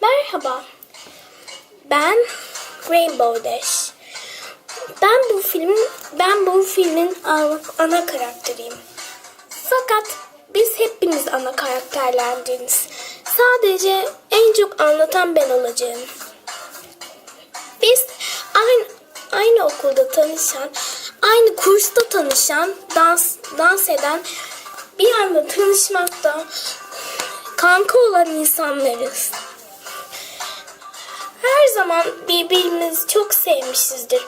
Merhaba. Ben Rainbow Dash. Ben bu film ben bu filmin ana, karakteriyim. Fakat biz hepiniz ana karakterlerdiniz. Sadece en çok anlatan ben olacağım. Biz aynı aynı okulda tanışan, aynı kursta tanışan, dans dans eden, bir anda tanışmakta kanka olan insanlarız. Her zaman birbirimizi çok sevmişizdir.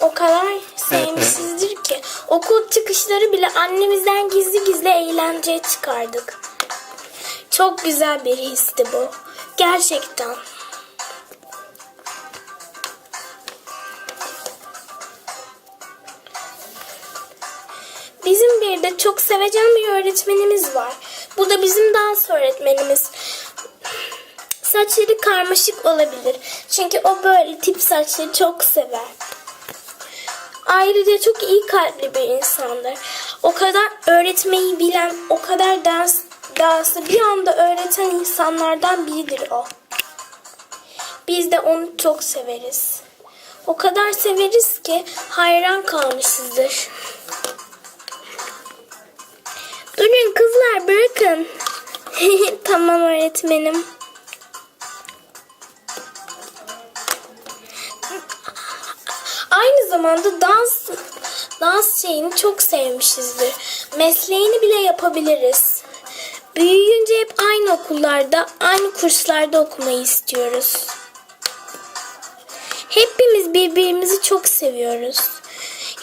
O kadar sevmişizdir ki okul çıkışları bile annemizden gizli gizli eğlenceye çıkardık. Çok güzel bir histi bu. Gerçekten. Bizim bir de çok sevecen bir öğretmenimiz var. Bu da bizim dans öğretmenimiz. Saçları karmaşık olabilir. Çünkü o böyle tip saçları çok sever. Ayrıca çok iyi kalpli bir insandır. O kadar öğretmeyi bilen, o kadar dans, dansı bir anda öğreten insanlardan biridir o. Biz de onu çok severiz. O kadar severiz ki hayran kalmışızdır. Durun kızlar bırakın. tamam öğretmenim. Zamanda dans dans şeyini çok sevmişizdir. Mesleğini bile yapabiliriz. Büyüyünce hep aynı okullarda, aynı kurslarda okumayı istiyoruz. Hepimiz birbirimizi çok seviyoruz.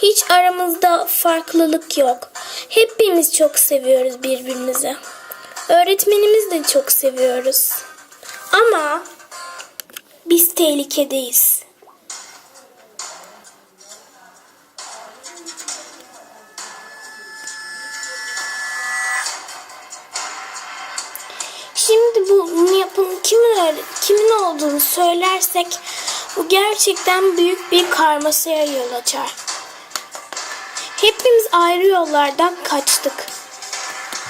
Hiç aramızda farklılık yok. Hepimiz çok seviyoruz birbirimizi. Öğretmenimizi de çok seviyoruz. Ama biz tehlikedeyiz. Şimdi bu yapının kimin öyle- kimin olduğunu söylersek bu gerçekten büyük bir karmasaya yol açar. Hepimiz ayrı yollardan kaçtık.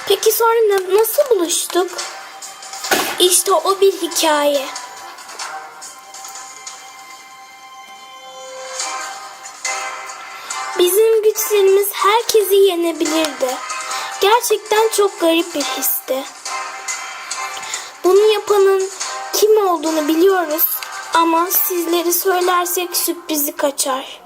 Peki sonra na- nasıl buluştuk? İşte o bir hikaye. Bizim güçlerimiz herkesi yenebilirdi. Gerçekten çok garip bir histi. Yapanın kim olduğunu biliyoruz ama sizleri söylersek sürprizi kaçar.